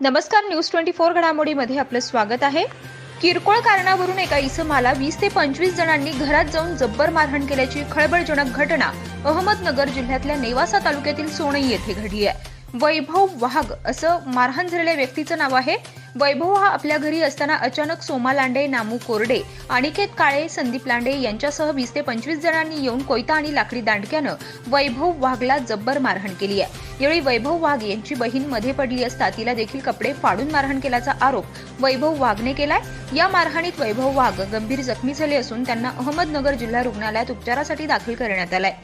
नमस्कार news twenty four घडामोडीमध्ये आपलं स्वागत आहे. किरकोळ कारणावरून एका इसमाला वीस ते पंचवीस जणांनी घरात जाऊन जब्बर मारहाण केल्याची खळबळजनक घटना अहमदनगर जिल्ह्यातल्या नेवासा तालुक्यातील सोनई येथे घडली आहे. वैभव वाघ असं मारहाण झालेल्या व्यक्तीचं नाव आहे. वैभव हा आपल्या घरी असताना अचानक सोमा लांडे नामू कोरडे अनिकेत काळे संदीप लांडे यांच्यासह वीस ते पंचवीस जणांनी येऊन कोयता आणि लाकडी दांडक्यानं वैभव वाघला जब्बर मारहाण केली आहे. यावेळी वैभव वाघ यांची बहीणमध्ये पडली असता तिला देखील कपडे फाडून मारहाण केल्याचा आरोप वैभव वाघने केलाय. या मारहाणीत वैभव वाघ गंभीर जखमी झाले असून त्यांना अहमदनगर जिल्हा रुग्णालयात उपचारासाठी दाखल करण्यात आलाय.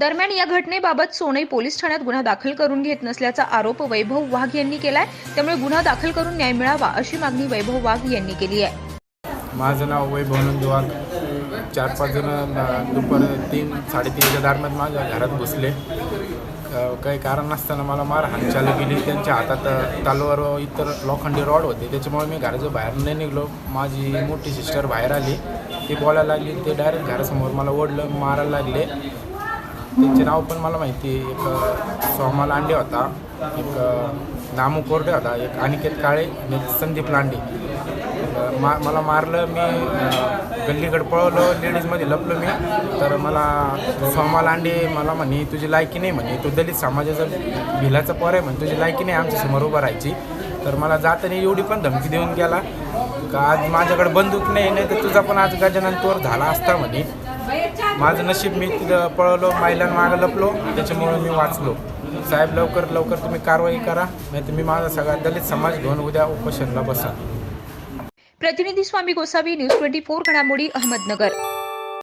दरम्यान या घटनेबाबत सोनई पोलीस ठाण्यात गुन्हा दाखल करून घेत नसल्याचा आरोप वैभव वाघ यांनी केलाय. त्यामुळे गुन्हा दाखल करून न्याय मिळावा अशी मागणी वैभव वाघ यांनी केली आहे. माझं नाव वैभव नंदवाग चार पाच जण दुपार तीन साडेतीनच्या दरम्यान माझ्या घरात घुसले. काही कारण नसताना मला मारहाण चालू केली. त्यांच्या हातात तलवार व इतर लोखंडी रॉड होते. त्याच्यामुळे मी घराच्या बाहेर नाही निघलो. माझी मोठी सिस्टर बाहेर आली. ती बोलायला लागली. ते डायरेक्ट घरासमोर मला ओढलं मारायला लागले. त्यांचे नाव पण मला माहिती आहे. एक सोमा लांडे होता. एक नामू कोरडे होता. एक अनिकेत काळे आणि संदीप लांडे. मा मला मारलं मी अ, गल्लीकडे पळवलं लेडीजमध्ये लपलो मी. तर मला सोमा लांडे मला म्हणे तुझी लायकी नाही म्हणे. तू दलित समाजाचा भिलाचा पोर आहे म्हणे. तुझी लायकी नाही. आमच्यासमोर उभं राहायची. तर मला जाताना एवढी पण धमकी देऊन गेला. का आज माझ्याकडे बंदूक नाही नाही तर तुझा पण आज गजानन तोर झाला असता म्हणे. माझं नशीब मी तिथं पळवलो महिलांना मागं लपलो त्याच्यामुळे मी वाचलो. साहेब लवकर लवकर तुम्ही कारवाई करा नाही तुम्ही माझा सगळा दलित समाज घेऊन उद्या उपोषणला बसा. प्रतिनिधी Swami Gosavi news twenty four घडामोडी अहमदनगर.